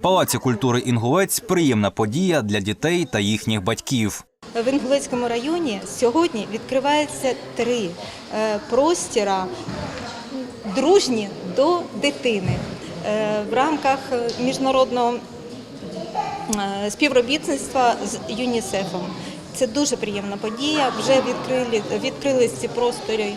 Палаці культури Інгулець приємна подія для дітей та їхніх батьків. В Інгулецькому районі сьогодні відкривається три е, простіра дружні до дитини Е, в рамках міжнародного е, співробітництва з ЮНІСЕФом. Це дуже приємна подія. Вже відкрили відкрились ці простори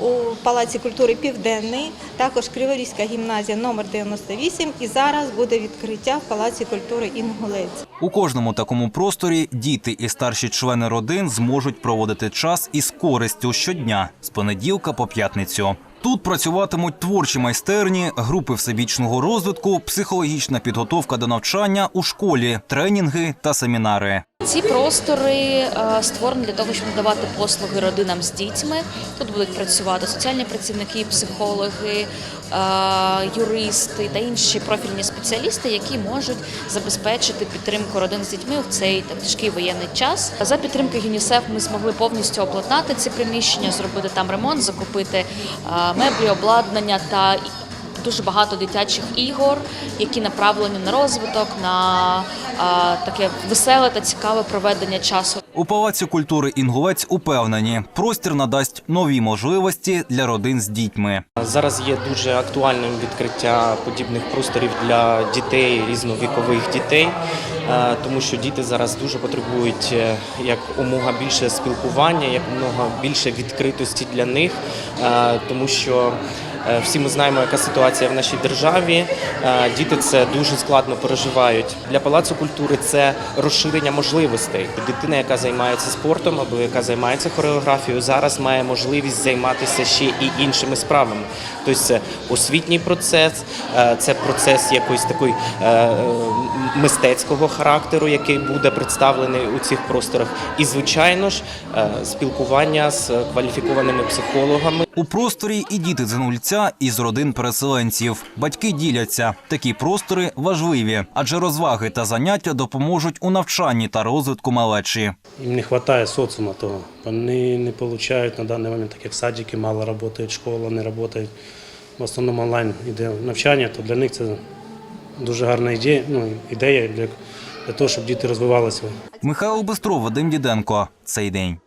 у Палаці культури Південний, також Криворізька гімназія номер 98 і зараз буде відкриття в Палаці культури Інгулець. У кожному такому просторі діти і старші члени родин зможуть проводити час із користю щодня з понеділка по п'ятницю. Тут працюватимуть творчі майстерні, групи всебічного розвитку, психологічна підготовка до навчання у школі, тренінги та семінари. Ці простори е, створені для того, щоб надавати послуги родинам з дітьми. Тут будуть працювати соціальні працівники, психологи, е, юристи та інші профільні спеціалісти, які можуть забезпечити підтримку родин з дітьми в цей тяжкий воєнний час. За підтримки ЮНІСЕФ ми змогли повністю обладнати ці приміщення, зробити там ремонт, закупити е, меблі, обладнання та дуже багато дитячих ігор, які направлені на розвиток, на е, таке веселе та цікаве проведення часу. У Палаці культури Інгулець упевнені, простір надасть нові можливості для родин з дітьми. Зараз є дуже актуальним відкриття подібних просторів для дітей, різновікових дітей, е, тому що діти зараз дуже потребують е, як умога більше спілкування, як умога більше відкритості для них, е, тому що. Е, Всі ми знаємо, яка ситуація в нашій державі. Е, Діти це дуже складно переживають. Для палацу культури це розширення можливостей. Дитина, яка займається спортом або яка займається хореографією, зараз має можливість займатися ще і іншими справами. Тобто це освітній процес, е, це процес якоїсь такої мистецького характеру, який буде представлений у цих просторах, і звичайно ж спілкування з кваліфікованими психологами. У просторі і діти дзингульця із родин переселенців. Батьки діляться. Такі простори важливі, адже розваги та заняття допоможуть у навчанні та розвитку малечі. Їм не вистачає соціума того. Вони не отримують на даний момент, так як садики мало працюють, школа не працює. В основному онлайн йде навчання, то для них це дуже гарна ідея, ну, ідея для, для того, щоб діти розвивалися. Михайло Бистров, Вадим Діденко. Цей день.